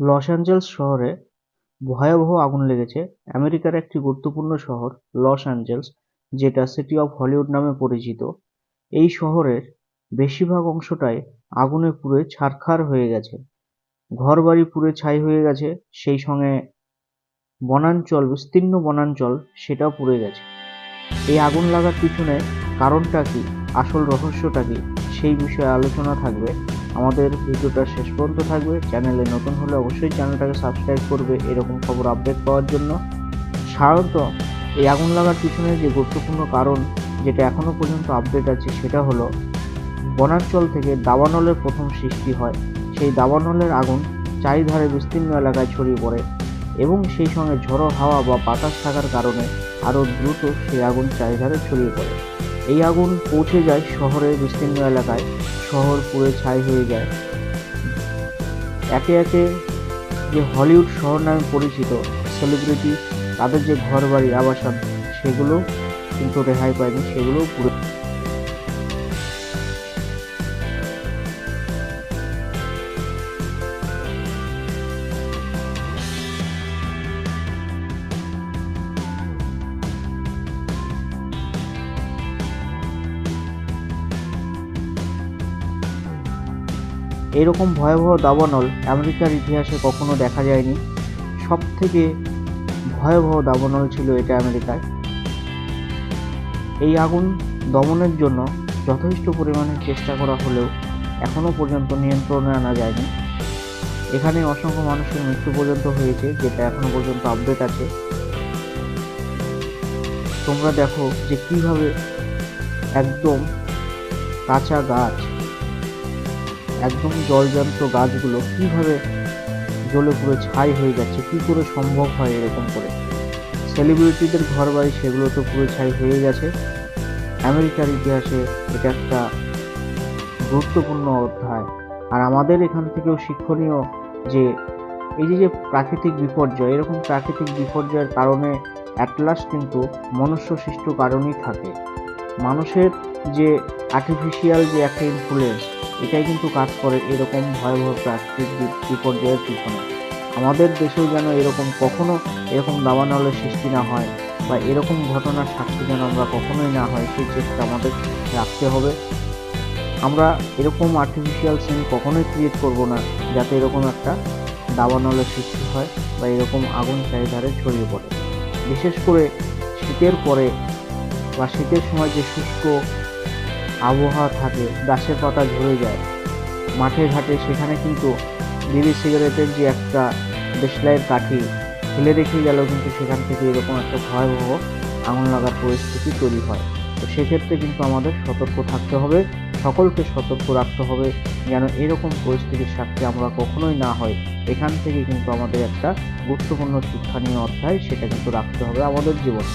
Los Angeles শহরে ভয়াবহ আগুন লেগেছে। আমেরিকার একটি গুরুত্বপূর্ণ শহর লস অ্যাঞ্জেলস, যেটা সিটি অফ হলিউড নামে পরিচিত। এই শহরের বেশিরভাগ অংশটাই আগুনে পুড়ে ছারখার হয়ে গেছে। ঘরবাড়ি পুড়ে ছাই হয়ে গেছে, সেই সঙ্গে বনাঞ্চল, বিস্তীর্ণ বনাঞ্চল, সেটাও পুড়ে গেছে। এই আগুন লাগার পিছনে কারণটা কি? আসল রহস্যটা কি? সেই বিষয়ে আলোচনা থাকবে আমাদের ভিডিওটা শেষ পর্যন্ত থাকবে। চ্যানেলে নতুন হলে অবশ্যই চ্যানেলটাকে সাবস্ক্রাইব করবে এরকম খবর আপডেট পাওয়ার জন্য। সাধারণত এই আগুন লাগার পিছনে যে গুরুত্বপূর্ণ কারণ যেটা এখনও পর্যন্ত আপডেট আছে সেটা হলো, বনাঞ্চল থেকে দাবানলের প্রথম সৃষ্টি হয়। সেই দাবানলের আগুন চারিধারে বিস্তীর্ণ এলাকায় ছড়িয়ে পড়ে এবং সেই সঙ্গে ঝড়ো হাওয়া বা বাতাস থাকার কারণে আরও দ্রুত সেই আগুন চারিধারে ছড়িয়ে পড়ে। এই আগুন পৌঁছে যায় শহরের বিস্তীর্ণ এলাকায়। শহর পুড়ে ছাই হয়ে যায়। একে একে যে হলিউড শহর নামে পরিচিত সেলিব্রিটি তাদের যে ঘর বাড়ি আবাসন, সেগুলো কিন্তু রেহাই পায়নি সেগুলো পুরো এরকম ভয়াবহ দাবানল আমেরিকার ইতিহাসে কখনো দেখা যায়নি। সব থেকে ভয়াবহ দাবানল ছিল এটা আমেরিকায় এই আগুন দমনের জন্য যথেষ্ট পরিমাণে চেষ্টা করা হলেও এখনও পর্যন্ত নিয়ন্ত্রণে আনা যায়নি। এখানে অসংখ্য মানুষের মৃত্যু পর্যন্ত হয়েছে, যেটা এখনও পর্যন্ত আপডেট আছে। তোমরা দেখো যে কীভাবে একদম কাঁচা গাছ একদম জলজান্ত গাছগুলো কীভাবে জলে পুরো ছাই হয়ে যাচ্ছে, কী করে সম্ভব হয় এরকম করে? সেলিব্রিটিদের ঘর বাড়ি সেগুলো তো পুরো ছাই হয়ে গেছে। আমেরিকার ইতিহাসে এটা একটা গুরুত্বপূর্ণ অধ্যায়। আর আমাদের এখান থেকেও শিক্ষণীয় যে, এই যে প্রাকৃতিক বিপর্যয়, এরকম প্রাকৃতিক বিপর্যয়ের কারণে অ্যাটলাস কিন্তু মনুষ্য সৃষ্ট কারণেই থাকে। মানুষের যে আর্টিফিশিয়াল যে একটা ইনফ্লুয়েন্স এটাই কিন্তু কাজ করে এরকম ভয়াবহ প্রাকৃতিক বিপর্যয়ের পিছনে। আমাদের দেশেও যেন এরকম কখনো এরকম দাবানলের সৃষ্টি না হয় বা এরকম ঘটনার সাক্ষী যেন আমরা কখনোই না হয়, সেই চেষ্টা আমাদের রাখতে হবে। আমরা এরকম আর্টিফিশিয়াল সিন কখনোই ক্রিয়েট করব না যাতে এরকম একটা দাবানলের সৃষ্টি হয় বা এরকম আগুন চারিধারে ছড়িয়ে পড়ে। বিশেষ করে শীতের পরে বা শীতের সময় যে শুষ্ক আবহাওয়া থাকে, গাছের পাতা ঝরে যায়। মাঠে ঘাটে সেখানে কিন্তু বিড়ি, সিগারেটের যে একটা দেশলাইয়ের কাঠি, ফেলে রেখে গেলেও কিন্তু সেখান থেকে এরকম একটা ভয়াবহ আগুন লাগার পরিস্থিতি তৈরি হয়। তো সেক্ষেত্রে কিন্তু আমাদের সতর্ক থাকতে হবে, সকলকে সতর্ক রাখতে হবে, যেন এরকম পরিস্থিতির সাথে আমরা কখনোই না হয়। এখান থেকে কিন্তু আমাদের একটা গুরুত্বপূর্ণ শিক্ষণীয় অধ্যায়, সেটা কিন্তু রাখতে হবে আমাদের জীবনে